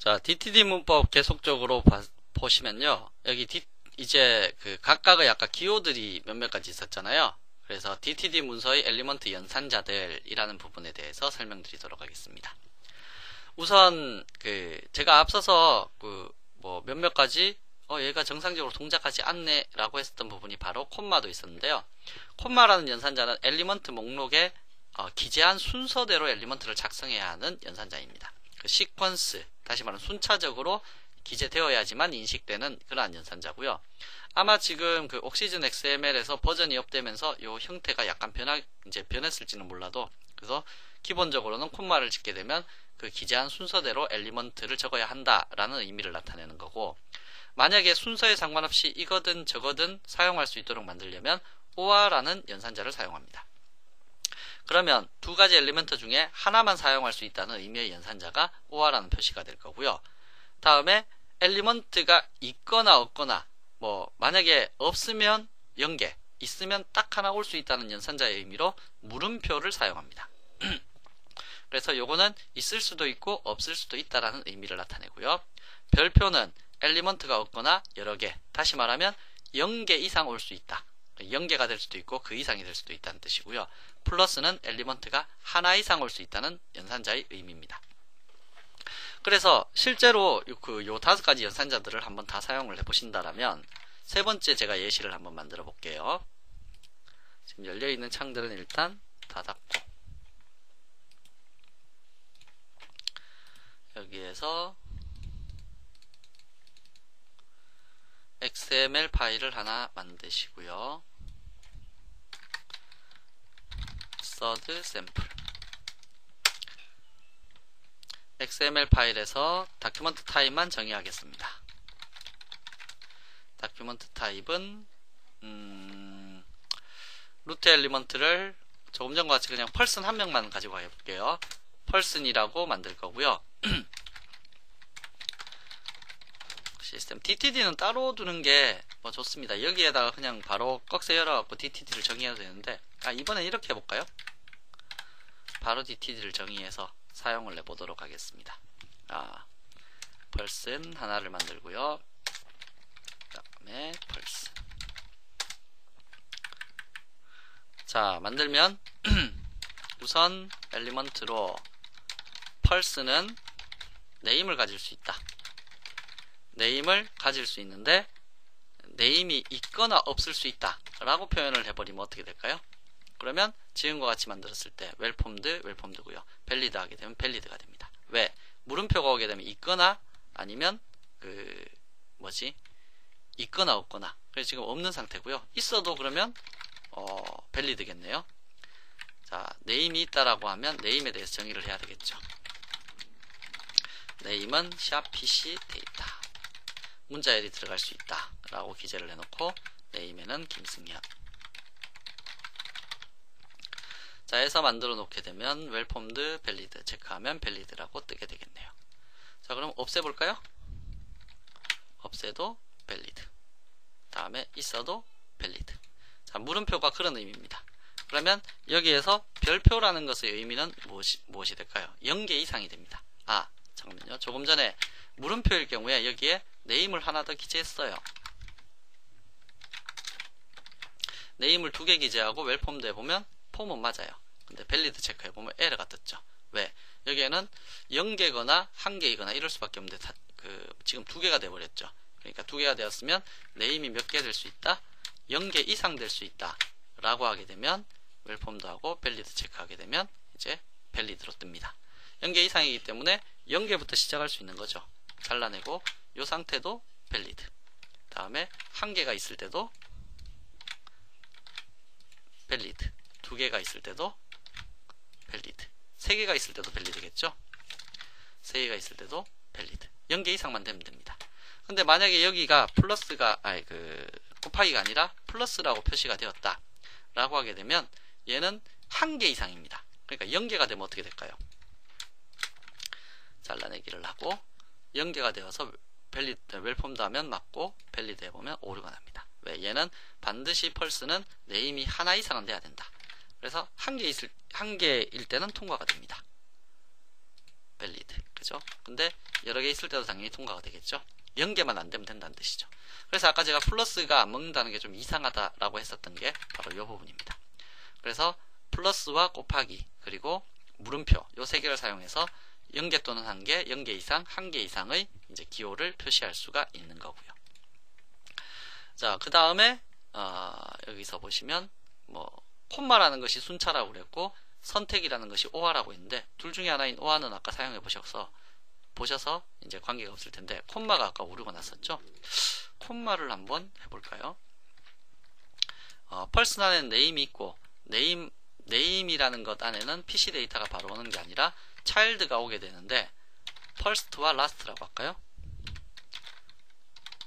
자, DTD 문법 계속적으로 봐- 보시면요. 여기 D- 이제 그 각각의 아까 기호들이 몇몇 가지 있었잖아요. 그래서 DTD 문서의 엘리먼트 연산자들이라는 부분에 대해서 설명드리도록 하겠습니다. 우선 그 제가 앞서서 그 뭐 몇몇 가지 어 얘가 정상적으로 동작하지 않네 라고 했었던 부분이 바로 콤마도 있었는데요. 콤마라는 연산자는 엘리먼트 목록에 어, 기재한 순서대로 엘리먼트를 작성해야 하는 연산자입니다. 그 시퀀스, 다시 말하면 순차적으로 기재되어야지만 인식되는 그러한 연산자고요. 아마 지금 그 옥시즌 XML에서 버전이 업되면서 이 형태가 약간 변화 이제 변했을지는 몰라도 그래서 기본적으로는 콤마를 짓게 되면 그 기재한 순서대로 엘리먼트를 적어야 한다라는 의미를 나타내는 거고 만약에 순서에 상관없이 이거든 저거든 사용할 수 있도록 만들려면 OR라는 연산자를 사용합니다. 그러면 두 가지 엘리먼트 중에 하나만 사용할 수 있다는 의미의 연산자가 OR라는 표시가 될 거고요. 다음에 엘리먼트가 있거나 없거나 뭐 만약에 없으면 0개 있으면 딱 하나 올 수 있다는 연산자의 의미로 물음표를 사용합니다. 그래서 요거는 있을 수도 있고 없을 수도 있다라는 의미를 나타내고요. 별표는 엘리먼트가 없거나 여러 개 다시 말하면 0개 이상 올 수 있다. 0개가 될 수도 있고 그 이상이 될 수도 있다는 뜻이고요. 플러스는 엘리먼트가 하나 이상 올 수 있다는 연산자의 의미입니다. 그래서 실제로 그요 다섯 가지 연산자들을 한번 다 사용을 해 보신다라면 세 번째 제가 예시를 한번 만들어 볼게요. 지금 열려 있는 창들은 일단 다 닫고 여기에서 XML 파일을 하나 만드시고요. Third sample XML 파일에서 다큐먼트 타입만 정의하겠습니다. 다큐먼트 타입은 음, 루트 엘리먼트를 조금 전과 같이 그냥 펄슨 한 명만 가지고 해볼게요. 펄슨이라고 만들 거고요. 시스템 DTD는 따로 두는 게 뭐 좋습니다. 여기에다가 그냥 바로 꺽쇠 열어갖고 DTD를 정의해도 되는데 아 이번엔 이렇게 해볼까요? 바로 DTD를 정의해서 사용을 해보도록 하겠습니다. 아, 펄슨 하나를 만들고요. 그 다음에 펄슨. 자, 만들면 우선 엘리먼트로 펄스는 네임을 가질 수 있다. 네임을 가질 수 있는데 네임이 있거나 없을 수 있다 라고 표현을 해버리면 어떻게 될까요? 그러면 지금과 같이 만들었을 때 웰폼드 웰폼드고요. 밸리드 하게 되면 밸리드가 됩니다. 왜? 물음표가 오게 되면 있거나 아니면 그 뭐지? 있거나 없거나. 그래서 지금 없는 상태고요. 있어도 그러면 어 밸리드겠네요. 자 네임이 있다라고 하면 네임에 대해서 정의를 해야 되겠죠. 네임은 샵 pc 데이터. 문자열이 들어갈 수 있다 라고 기재를 해놓고 네임에는 김승현 자 해서 만들어 놓게 되면 웰폼드 밸리드 체크하면 밸리드라고 뜨게 되겠네요. 자 그럼 없애볼까요? 없애도 밸리드. 다음에 있어도 밸리드. 자 물음표가 그런 의미입니다. 그러면 여기에서 별표라는 것의 의미는 무엇이, 무엇이 될까요? 0개 이상이 됩니다. 아 잠깐만요. 조금 전에 물음표일 경우에 여기에 네임을 하나 더 기재했어요. 네임을 두 개 기재하고 웰폼드에 보면 폼은 맞아요. 근데 밸리드 체크해보면 에러가 떴죠. 왜? 여기에는 0개거나 1개이거나 이럴 수밖에 없는데 다, 그, 지금 두 개가 돼버렸죠. 그러니까 두 개가 되었으면 네임이 몇 개 될 수 있다? 0개 이상 될 수 있다. 라고 하게 되면 웰폼도 하고 밸리드 체크하게 되면 이제 밸리드로 뜹니다. 0개 이상이기 때문에 0개부터 시작할 수 있는 거죠. 잘라내고 이 상태도 밸리드. 다음에 1개가 있을 때도 밸리드 두 개가 있을 때도 밸리드 세 개가 있을 때도 밸리드겠죠? 세 개가 있을 때도 밸리드 0개 이상만 되면 됩니다. 근데 만약에 여기가 플러스가 아니 그 곱하기가 아니라 플러스라고 표시가 되었다. 라고 하게 되면 얘는 한 개 이상입니다. 그러니까 0개가 되면 어떻게 될까요? 잘라내기를 하고 0개가 되어서 밸리드 웰폼드 하면 맞고 밸리드 해보면 오류가 납니다. 왜? 얘는 반드시 펄스는 네임이 하나 이상은 돼야 된다. 그래서 한 개 있을 한 개일 때는 통과가 됩니다. 밸리드. 그죠? 근데 여러 개 있을 때도 당연히 통과가 되겠죠? 연계만 안 되면 된다는 뜻이죠. 그래서 아까 제가 플러스가 안 먹는다는 게 좀 이상하다라고 했었던 게 바로 이 부분입니다. 그래서 플러스와 곱하기 그리고 물음표 요 세 개를 사용해서 0개 또는 1개, 0개 이상, 1개 이상의 이제 기호를 표시할 수가 있는 거고요. 자, 그 다음에 어, 여기서 보시면 뭐 콤마라는 것이 순차라고 그랬고 선택이라는 것이 오화라고 있는데 둘 중에 하나인 오화는 아까 사용해 보셔서 보셔서 이제 관계가 없을 텐데 콤마가 아까 오류가 났었죠. 콤마를 한번 해볼까요? 어, 펄슨 안에는 네임이 있고 네임 네임이라는 것 안에는 PC 데이터가 바로 오는 게 아니라 차일드가 오게 되는데 first와 last라고 할까요?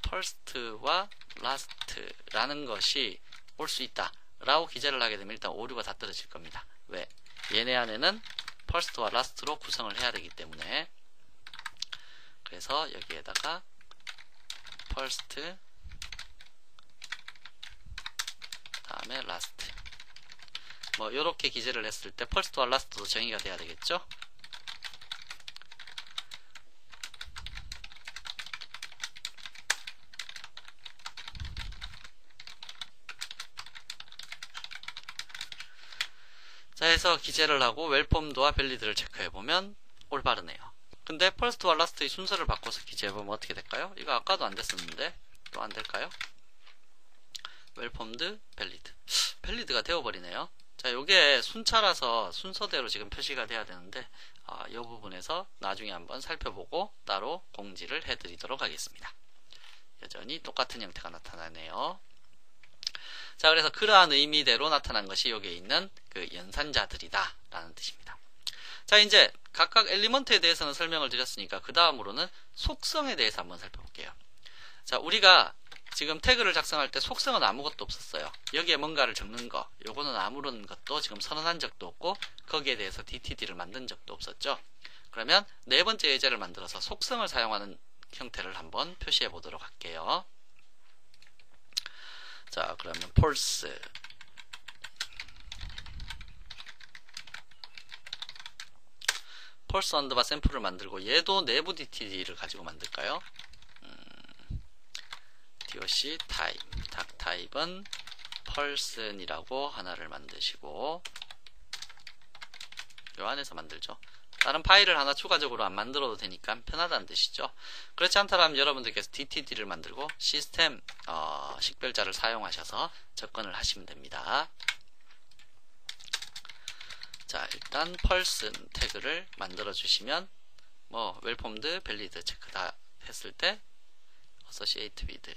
first와 last라는 것이 올 수 있다 라고 기재를 하게 되면 일단 오류가 다 떨어질 겁니다. 왜? 얘네 안에는 first와 last로 구성을 해야 되기 때문에 그래서 여기에다가 first 다음에 last 뭐 이렇게 기재를 했을 때 first와 last도 정의가 돼야 되겠죠? 자 해서 기재를 하고 웰폼도와 밸리드를 체크해보면 올바르네요. 근데 퍼스트와 라스트의 순서를 바꿔서 기재해보면 어떻게 될까요? 이거 아까도 안 됐었는데 또 안 될까요? 웰폼드 밸리드. 밸리드가 되어버리네요. 자 요게 순차라서 순서대로 지금 표시가 돼야 되는데 아, 이 부분에서 나중에 한번 살펴보고 따로 공지를 해드리도록 하겠습니다. 여전히 똑같은 형태가 나타나네요 자, 그래서 그러한 의미대로 나타난 것이 여기에 있는 그 연산자들이다. 라는 뜻입니다. 자, 이제 각각 엘리먼트에 대해서는 설명을 드렸으니까 그 다음으로는 속성에 대해서 한번 살펴볼게요. 자, 우리가 지금 태그를 작성할 때 속성은 아무것도 없었어요. 여기에 뭔가를 적는 거, 요거는 아무런 것도 지금 선언한 적도 없고 거기에 대해서 DTD를 만든 적도 없었죠. 그러면 네 번째 예제를 만들어서 속성을 사용하는 형태를 한번 표시해 보도록 할게요. 자 그러면 폴스 폴스 언더바 샘플을 만들고 얘도 내부 DTD를 가지고 만들까요? 음, DOC 타입 닥 타입은 펄슨이라고 하나를 만드시고 요 안에서 만들죠. 다른 파일을 하나 추가적으로 안 만들어도 되니까 편하다는 뜻이죠. 그렇지 않다면 여러분들께서 DTD를 만들고 시스템 어, 식별자를 사용하셔서 접근을 하시면 됩니다. 자 일단 펄슨 태그를 만들어 주시면 뭐 웰폼드 밸리드 체크 다 했을 때 associate with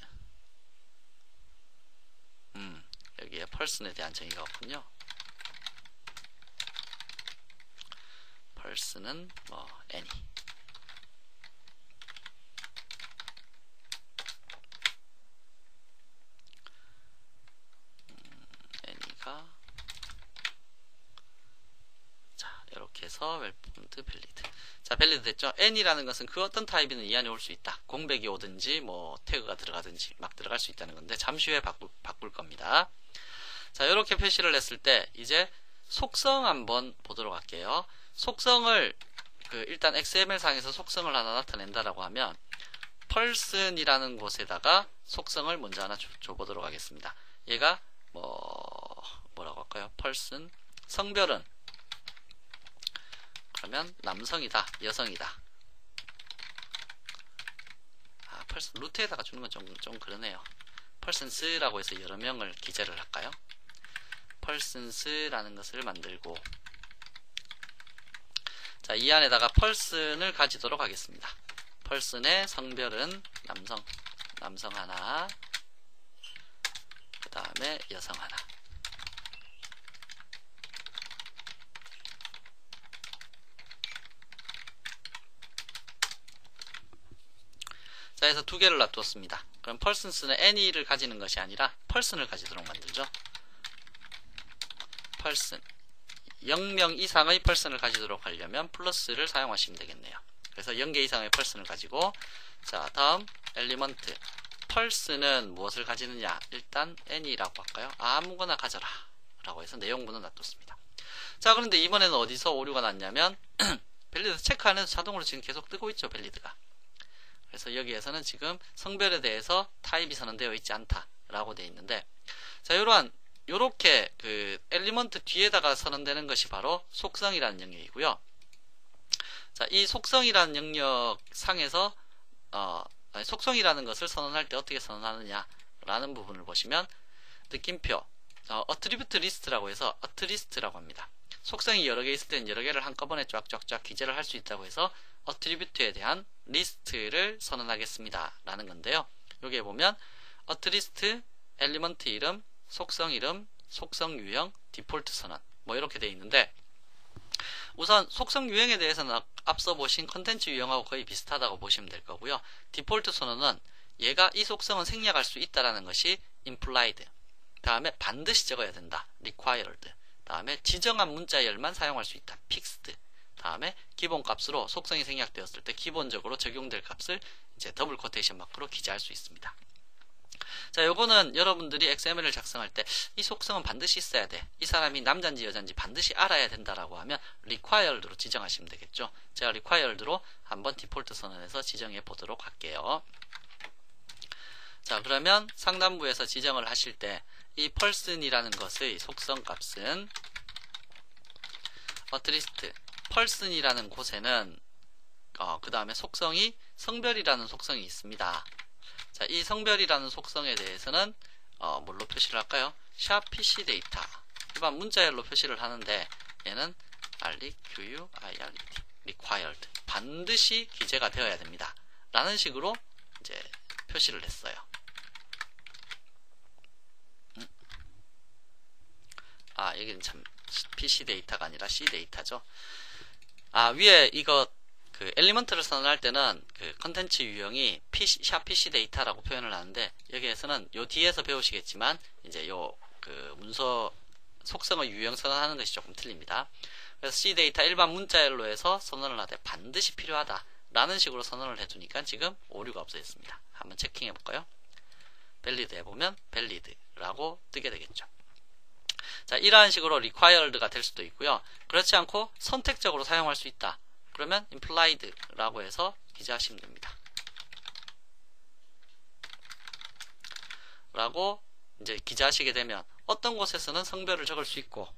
음 여기에 펄슨에 대한 정의가 없군요. 펄스는 뭐 any. 음, 자 이렇게 해서 웰폰드 밸리드. 자 밸리드 됐죠? any라는 것은 그 어떤 타입이든 이 안에 올 수 있다. 공백이 오든지 뭐 태그가 들어가든지 막 들어갈 수 있다는 건데 잠시 후에 바꿀, 바꿀 겁니다. 자 이렇게 표시를 했을 때 이제 속성 한번 보도록 할게요 속성을 그 일단 XML 상에서 속성을 하나 나타낸다라고 하면 person이라는 곳에다가 속성을 먼저 하나 줘, 줘보도록 하겠습니다. 얘가 뭐 뭐라고 할까요? person 성별은 그러면 남성이다, 여성이다. 아, person 루트에다가 주는 건 좀 좀 그러네요. persons라고 해서 여러 명을 기재를 할까요? persons라는 것을 만들고 자, 이 안에다가 펄슨을 가지도록 하겠습니다. 펄슨의 성별은 남성, 남성 하나, 그 다음에 여성 하나. 자, 해서 두 개를 놔두었습니다. 그럼 펄슨스는 any를 가지는 것이 아니라 펄슨을 가지도록 만들죠. 펄슨. 0명 이상의 펄슨을 가지도록 하려면 플러스를 사용하시면 되겠네요. 그래서 0개 이상의 펄슨을 가지고 자 다음 엘리먼트 펄슨은 무엇을 가지느냐 일단 any라고 할까요? 아무거나 가져라 라고 해서 내용문은 놔뒀습니다. 자 그런데 이번에는 어디서 오류가 났냐면 밸리드 체크 안 해도 자동으로 지금 계속 뜨고 있죠, 밸리드가. 그래서 여기에서는 지금 성별에 대해서 타입이 선언되어 있지 않다 라고 되어 있는데 자, 이러한 요렇게 그 엘리먼트 뒤에다가 선언되는 것이 바로 속성이라는 영역이고요. 자, 이 속성이라는 영역 상에서 어, 속성이라는 것을 선언할 때 어떻게 선언하느냐라는 부분을 보시면 느낌표 어, 어트리뷰트 리스트라고 해서 어트리스트라고 합니다. 속성이 여러 개 있을 때는 여러 개를 한꺼번에 쫙쫙쫙 기재를 할 수 있다고 해서 어트리뷰트에 대한 리스트를 선언하겠습니다. 라는 건데요. 여기에 보면 어트리스트, 엘리먼트 이름, 속성 이름, 속성 유형, 디폴트 선언 뭐 이렇게 되어 있는데 우선 속성 유형에 대해서는 앞서 보신 컨텐츠 유형하고 거의 비슷하다고 보시면 될 거고요. 디폴트 선언은 얘가 이 속성은 생략할 수 있다라는 것이 implied. 다음에 반드시 적어야 된다. required. 다음에 지정한 문자열만 사용할 수 있다. fixed. 다음에 기본 값으로 속성이 생략되었을 때 기본적으로 적용될 값을 이제 더블 코테이션 마크로 기재할 수 있습니다. 자, 요거는 여러분들이 XML을 작성할 때 이 속성은 반드시 있어야 돼. 이 사람이 남자인지 여자인지 반드시 알아야 된다라고 하면 required로 지정하시면 되겠죠. 제가 required로 한번 디폴트 선언해서 지정해 보도록 할게요. 자, 그러면 상단부에서 지정을 하실 때 이 person이라는 것의 속성 값은 어트리스트 person이라는 곳에는 어, 그 다음에 속성이 성별이라는 속성이 있습니다. 자, 이 성별이라는 속성에 대해서는 어, 뭘로 표시를 할까요? 샵 PC 데이터 일반 문자열로 표시를 하는데 얘는 REQU IRED required 반드시 기재가 되어야 됩니다. 라는 식으로 이제 표시를 했어요. 음. 아, 여기는 참 PC 데이터가 아니라 C 데이터죠. 아, 위에 이거 그 엘리먼트를 선언할 때는 그 컨텐츠 유형이 PC, 샵 PC 데이터라고 표현을 하는데 여기에서는 요 뒤에서 배우시겠지만 이제 요 그 문서 속성의 유형 선언하는 것이 조금 틀립니다. 그래서 C 데이터 일반 문자열로 해서 선언을 하되 반드시 필요하다 라는 식으로 선언을 해두니까 지금 오류가 없어졌습니다. 한번 체킹해 볼까요? 밸리드 해보면 밸리드라고 뜨게 되겠죠. 자, 이러한 식으로 required가 될 수도 있고요. 그렇지 않고 선택적으로 사용할 수 있다. 그러면 implied라고 해서 기재하시면 됩니다. 라고 이제 기재하시게 되면 어떤 곳에서는 성별을 적을 수 있고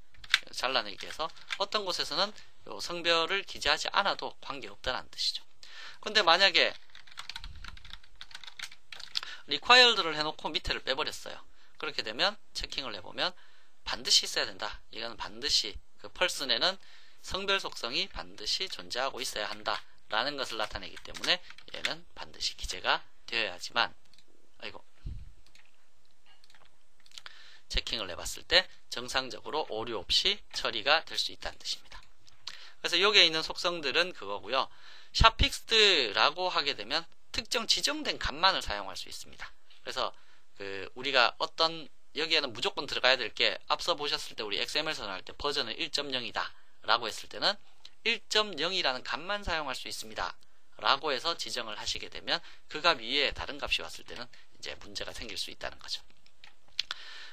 잘라내기 위해서 어떤 곳에서는 성별을 기재하지 않아도 관계없다는 뜻이죠. 근데 만약에 required를 해놓고 밑에를 빼버렸어요. 그렇게 되면 체킹을 해보면 반드시 있어야 된다. 이거는 반드시 그 person에는 성별 속성이 반드시 존재하고 있어야 한다 라는 것을 나타내기 때문에 얘는 반드시 기재가 되어야지만 아이고 체킹을 해봤을 때 정상적으로 오류 없이 처리가 될 수 있다는 뜻입니다. 그래서 여기에 있는 속성들은 그거고요. 샵픽스드라고 하게 되면 특정 지정된 값만을 사용할 수 있습니다. 그래서 그 우리가 어떤 여기에는 무조건 들어가야 될 게 앞서 보셨을 때 우리 XML 선언할 때 버전은 1.0이다 라고 했을 때는 1.0이라는 값만 사용할 수 있습니다. 라고 해서 지정을 하시게 되면 그 값 위에 다른 값이 왔을 때는 이제 문제가 생길 수 있다는 거죠.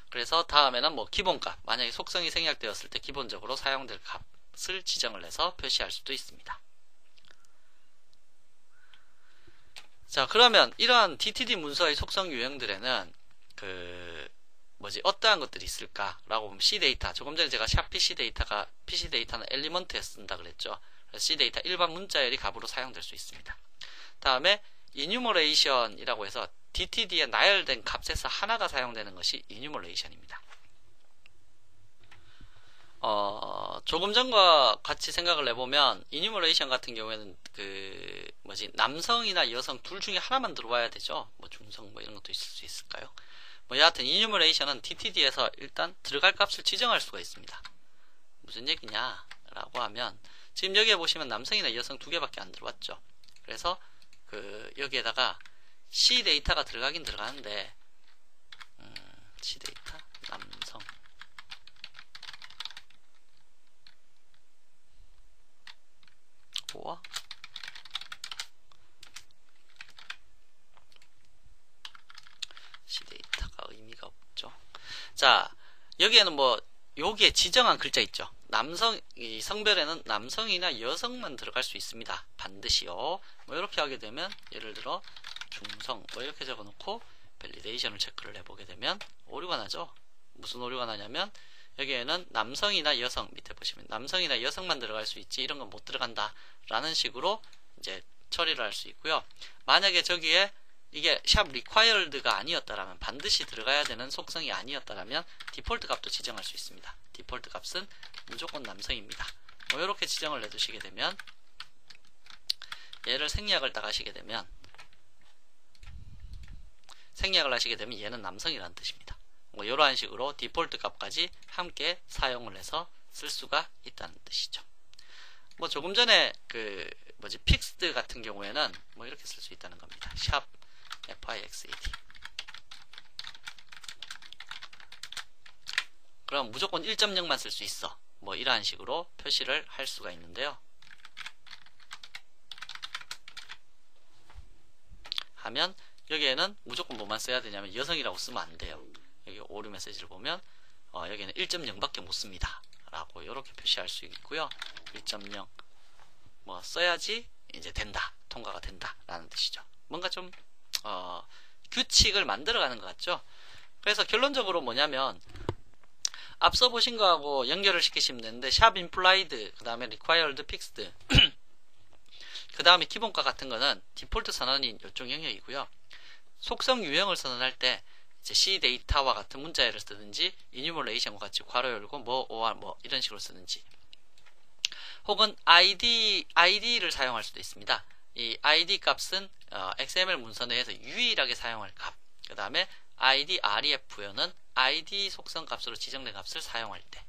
그래서 다음에는 뭐 기본값, 만약에 속성이 생략되었을 때 기본적으로 사용될 값을 지정을 해서 표시할 수도 있습니다. 자, 그러면 이러한 DTD 문서의 속성 유형들에는 그 뭐지 어떠한 것들이 있을까라고 보면 C 데이터 조금 전에 제가 샵 PC 데이터가 PC 데이터는 엘리먼트에 쓴다 그랬죠. C 데이터 일반 문자열이 값으로 사용될 수 있습니다. 다음에 이뉴머레이션이라고 해서 DTD에 나열된 값에서 하나가 사용되는 것이 이뉴머레이션입니다. 어, 조금 전과 같이 생각을 해보면 이뉴머레이션 같은 경우에는 그 뭐지 남성이나 여성 둘 중에 하나만 들어와야 되죠. 뭐 중성 뭐 이런 것도 있을 수 있을까요? 뭐 여하튼 이뉴머레이션은 DTD에서 일단 들어갈 값을 지정할 수가 있습니다. 무슨 얘기냐 라고 하면 지금 여기에 보시면 남성이나 여성 두 개밖에 안 들어왔죠. 그래서 그 여기에다가 C 데이터가 들어가긴 들어가는데 음, C 데이터 남성 보아 C 데이터가 의미가 없죠. 자 여기에는 뭐 여기에 지정한 글자 있죠. 남성 이 성별에는 남성이나 여성만 들어갈 수 있습니다. 반드시요. 뭐 이렇게 하게 되면 예를 들어 중성 뭐 이렇게 적어 놓고 밸리데이션을 체크를 해보게 되면 오류가 나죠. 무슨 오류가 나냐면 여기에는 남성이나 여성 밑에 보시면 남성이나 여성만 들어갈 수 있지 이런 건 못 들어간다 라는 식으로 이제 처리를 할 수 있고요. 만약에 저기에 이게 샵 required가 아니었다라면 반드시 들어가야 되는 속성이 아니었다라면 디폴트 값도 지정할 수 있습니다. 디폴트 값은 무조건 남성입니다. 뭐 이렇게 지정을 해두시게 되면 얘를 생략을 딱 하시게 되면 생략을 하시게 되면 얘는 남성이라는 뜻입니다. 뭐 이러한 식으로 디폴트 값까지 함께 사용을 해서 쓸 수가 있다는 뜻이죠. 뭐 조금 전에 그 뭐지 픽스드 같은 경우에는 뭐 이렇게 쓸 수 있다는 겁니다. 샵 fixed 그럼 무조건 1.0만 쓸 수 있어. 뭐 이러한 식으로 표시를 할 수가 있는데요. 하면 여기에는 무조건 뭐만 써야 되냐면 여성이라고 쓰면 안 돼요. 여기 오류 메시지를 보면 어, 여기는 1.0밖에 못 씁니다. 라고 이렇게 표시할 수 있고요. 1.0 뭐 써야지 이제 된다. 통과가 된다. 라는 뜻이죠. 뭔가 좀 어, 규칙을 만들어가는 것 같죠. 그래서 결론적으로 뭐냐면 앞서 보신 거하고 연결을 시키시면 되는데 샵 implied 그 다음에 required fixed 그 다음에 기본과 같은 거는 디폴트 선언인 요쪽 영역이고요. 속성 유형을 선언할 때 이제 C 데이터와 같은 문자열을 쓰든지 enumeration 과 같이 괄호 열고 뭐 or 뭐 이런 식으로 쓰든지 혹은 ID ID를 사용할 수도 있습니다. 이 ID 값은 어, XML 문서 내에서 유일하게 사용할 값. 그 다음에 ID REF는 ID 속성 값으로 지정된 값을 사용할 때.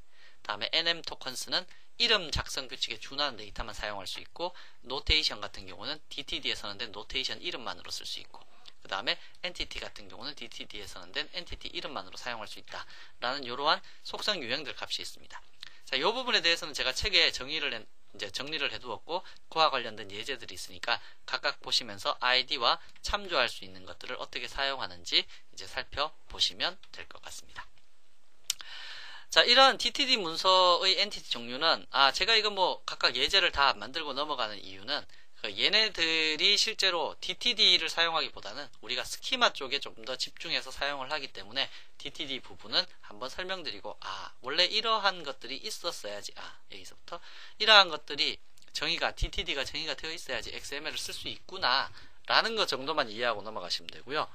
다음에 NM 토큰스는 이름 작성 규칙에 준하는 데이터만 사용할 수 있고 노테이션 같은 경우는 DTD에 선언된 노테이션 이름만으로 쓸 수 있고 그 다음에 엔티티 같은 경우는 DTD에 선언된 엔티티 이름만으로 사용할 수 있다 라는 이러한 속성 유형들 값이 있습니다 자, 이 부분에 대해서는 제가 책에 정의를 해, 이제 정리를 해두었고 그와 관련된 예제들이 있으니까 각각 보시면서 아이디와 참조할 수 있는 것들을 어떻게 사용하는지 이제 살펴보시면 될 것 같습니다. 자, 이런 DTD 문서의 엔티티 종류는 아, 제가 이거 뭐 각각 예제를 다 만들고 넘어가는 이유는 그 얘네들이 실제로 DTD를 사용하기보다는 우리가 스키마 쪽에 조금 더 집중해서 사용을 하기 때문에 DTD 부분은 한번 설명드리고 아 원래 이러한 것들이 있었어야지 아 여기서부터 이러한 것들이 정의가 DTD가 정의가 되어 있어야지 XML을 쓸 수 있구나 라는 것 정도만 이해하고 넘어가시면 되고요.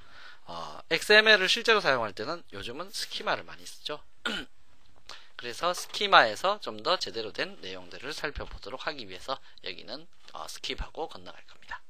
어, XML을 실제로 사용할 때는 요즘은 스키마를 많이 쓰죠 그래서 스키마에서 좀 더 제대로 된 내용들을 살펴보도록 하기 위해서 여기는 어, 스킵하고 건너갈 겁니다.